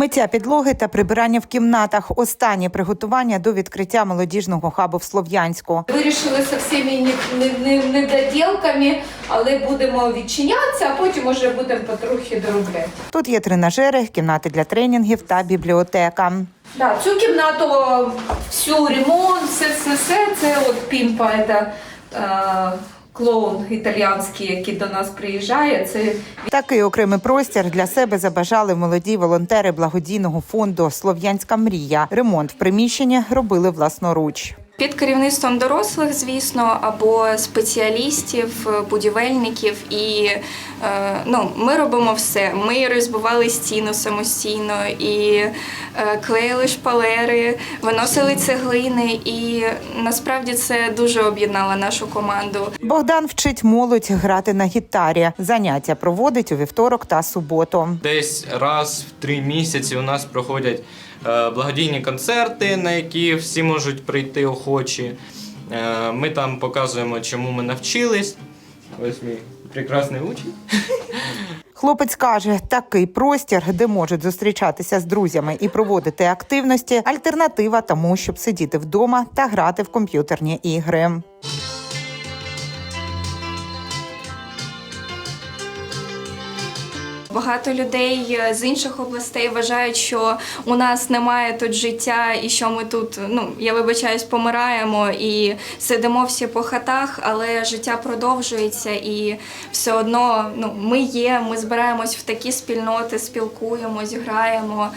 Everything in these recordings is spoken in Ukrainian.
Миття підлоги та прибирання в кімнатах. Останні приготування до відкриття молодіжного хабу в Слов'янську. Вирішили з всіми не- не- не- недоділками, але будемо відчинятися, а потім уже будемо потрохи доробляти. Тут є тренажери, кімнати для тренінгів та бібліотека. Да, цю кімнату всю ремонт, все, все, все це от пімпа, це е, клоун італіянський, який до нас приїжджає. Це Такий окремий простір для себе забажали молоді волонтери благодійного фонду Слов'янська мрія. Ремонт в приміщенні робили власноруч. Під керівництвом дорослих, звісно, або спеціалістів, будівельників, і е, ну, ми робимо все. Ми розбивали стіну самостійно і клеїли шпалери, виносили цеглини, і насправді це дуже об'єднало нашу команду. Богдан вчить молодь грати на гітарі. Заняття проводить у вівторок та суботу. Десь раз в три місяці у нас проходять е, благодійні концерти, на які всі можуть прийти охочі. Е, Ми там показуємо, чому ми навчились. Ось мій прекрасний учень. Хлопець каже, такий простір, де можуть зустрічатися з друзями і проводити активності, альтернатива тому, щоб сидіти вдома та грати в комп'ютерні ігри. Багато людей е, з інших областей вважають, що у нас немає тут життя, і що ми тут, ну я вибачаюсь, помираємо і сидимо всі по хатах, але життя продовжується, і все одно ну, ми є, ми збираємось в такі спільноти, спілкуємось, граємо.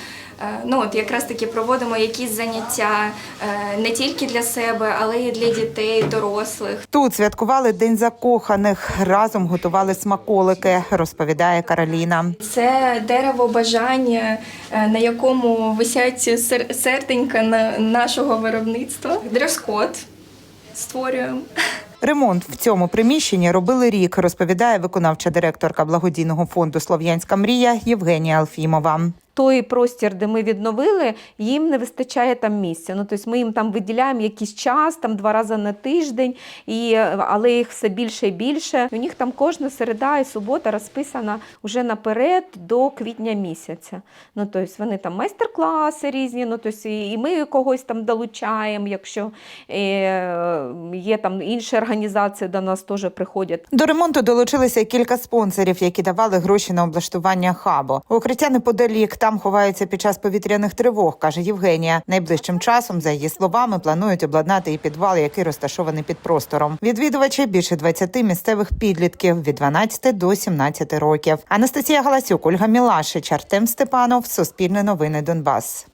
Е, Ну, от якраз таки проводимо якісь заняття е, не тільки для себе, але й для дітей, дорослих. Тут святкували День закоханих. Разом готували смаколики, розповідає Кароліна. Це дерево бажання, е, на якому висять сер- серденька на нашого виробництва. Дрес-код створюємо. Ремонт в цьому приміщенні робили рік, розповідає виконавча директорка благодійного фонду Слов'янська мрія Євгенія Алфімова. Той простір, де ми відновили, їм не вистачає там місця. Ну, тобто ми їм там виділяємо якийсь час, там два рази на тиждень, і, але їх все більше і більше. У них там кожна середа і субота розписана вже наперед до квітня місяця. Ну, тобто вони там майстер-класи різні, ну, тобто і ми когось там долучаємо, якщо е, є там інші організації до нас теж приходять. До ремонту долучилися кілька спонсорів, які давали гроші на облаштування хабу. Укриття неподалік там ховаються під час повітряних тривог, каже Євгенія. Найближчим часом, за її словами, планують обладнати і підвал, який розташований під простором. Відвідувачі більше 20 місцевих підлітків від 12 до 17 років. Анастасія Галасюк, Ольга Мілашич, Артем Степанов, Суспільне новини Донбас.